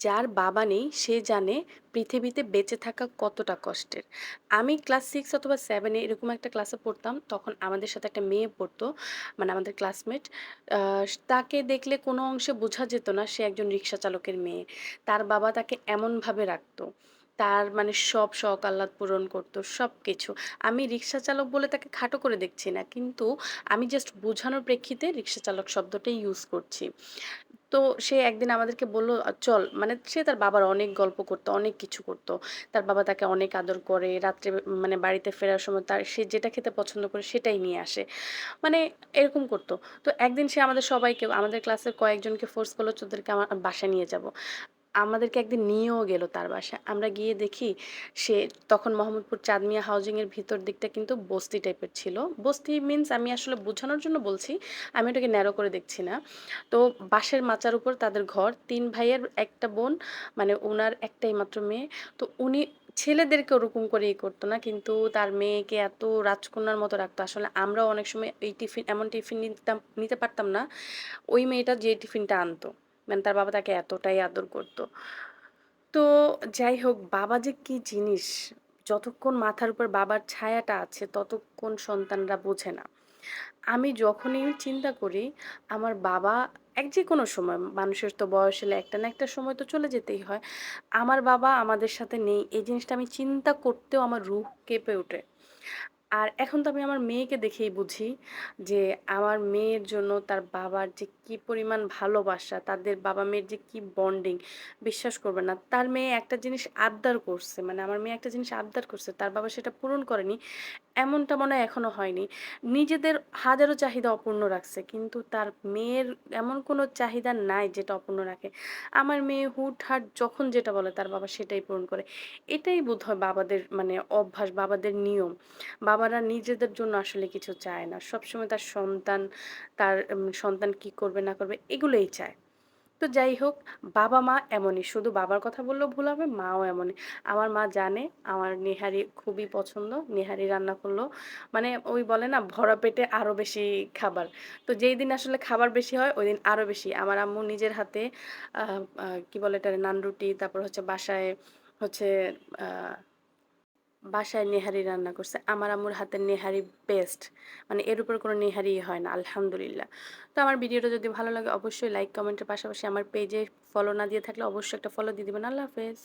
যার বাবা নেই সে জানে পৃথিবীতে বেঁচে থাকা কতটা কষ্টের। আমি ক্লাস সিক্স অথবা সেভেনে এরকম একটা ক্লাসে পড়তাম। তখন আমাদের সাথে একটা মেয়ে পড়তো। মানে আমাদের ক্লাসমেট। তাকে দেখলে কোনো অংশে বোঝা যেত না সে একজন রিক্সা চালকের মেয়ে। তার বাবা তাকে এমনভাবে রাখতো। তার মানে সব শখ আহ্লাদ পূরণ করতো, সব কিছু আমি রিক্সা চালক বলে তাকে খাটো করে দেখছি না। কিন্তু আমি জাস্ট বোঝানোর প্রেক্ষিতে রিক্সা চালক শব্দটাই ইউজ করছি। তো সে একদিন আমাদেরকে বলল, চল মানে সে তার বাবার অনেক গল্প করতো, অনেক কিছু করতো। তার বাবা তাকে অনেক আদর করে। রাত্রে মানে বাড়িতে ফেরার সময় তার সে যেটা খেতে পছন্দ করে সেটাই নিয়ে আসে। মানে এরকম করতো। তো একদিন সে আমাদের সবাইকে আমাদের ক্লাসের কয়েকজনকে ফোর্স করল, "তোদেরকে আমার বাসায় নিয়ে যাব।" আমাদেরকে একদিন নিয়েও গেল তার বাসায়। আমরা গিয়ে দেখি সে তখন মোহাম্মদপুর চাঁদমিয়া হাউজিং এর ভিতর দিকটা কিন্তু বস্তি টাইপের ছিল। বস্তি মিনস আমি আসলে বোঝানোর জন্য বলছি। আমি ওটাকে ন্যারো করে দেখছি না। তো বাঁশের মাচার উপর তাদের ঘর। তিন ভাইয়ের একটা বোন। মানে উনার একটাই মাত্র মেয়ে। তো উনি ছেলেদেরকে ওরকম করে করেই করতো না। কিন্তু তার মেয়েকে এত রাজকন্যার মতো রাখতো। আসলে আমরাও অনেক সময় এই টিফিন, এমন টিফিন নিতাম, নিতে পারতাম না। ওই মেয়েটা যে টিফিনটা আনতো। মানে তার বাবা তাকে এতটাই আদর করত। তো যাই হোক বাবা যে কি জিনিস, যতক্ষণ মাথার উপর বাবার ছায়াটা আছে ততক্ষণ সন্তানরা বোঝে না। আমি যখনই চিন্তা করি আমার বাবা এক যে কোনো সময় মানুষের তো বয়স হলে একটা না একটা সময় তো চলে যেতেই হয়। আমার বাবা আমাদের সাথে নেই এই জিনিসটা আমি চিন্তা করতেও আমার রুহ কেঁপে ওঠে। আর এখন তো আমি আমার মেয়েকে দেখেই বুঝি যে আমার মেয়ের জন্য তার বাবার যে কি পরিমাণ ভালোবাসা, তাদের বাবা-মেয়ের যে কি বন্ডিং বিশ্বাস করবে না। তার মেয়ে একটা জিনিস আবদার করছে। মানে আমার মেয়ে একটা জিনিস আবদার করছে। তার বাবা সেটা পূরণ করেনি। এমনটা মনে হয় এখনও হয়নি। নিজেদের হাজারো চাহিদা অপূর্ণ রাখছে। কিন্তু তার মেয়ের এমন কোনো চাহিদা নাই যেটা অপূর্ণ রাখে। আমার মেয়ে হুটহাট যখন যেটা বলে তার বাবা সেটাই পূরণ করে। এটাই বোধহয় বাবাদের মানে অভ্যাস, বাবাদের নিয়ম। বাবারা নিজেদের জন্য আসলে কিছু চায় না। সবসময় তার সন্তান, তার সন্তান কি করবে না করবে এগুলোই চায়। তো যাই হোক বাবা-মা এমনই। শুধু বাবার কথা বললেও ভুল হবে, মাও এমনই। আমার মা জানে আমার নেহারি খুবই পছন্দ। নেহারি রান্না করলেও মানে ওই বলে না ভরা পেটে আরও বেশি খাবার। তো যেই দিন আসলে খাবার বেশি হয় ওই দিন আরও বেশি। আমার আম্মু নিজের হাতে কি বলে এটারে নানরুটি, তারপর হচ্ছে বাসায় হচ্ছে বাসায় নেহারি রান্না করছে। আমার আম্মুর হাতের নেহারি বেস্ট। মানে এর উপর কোনো নেহারি হয় না, আলহামদুলিল্লাহ। তো আমার ভিডিওটা যদি ভালো লাগে, অবশ্যই লাইক কমেন্টের পাশাপাশি আমার পেজে ফলো না দিয়ে থাকলে অবশ্যই একটা ফলো দিয়ে দেবেন আল্লাহ হাফেজ।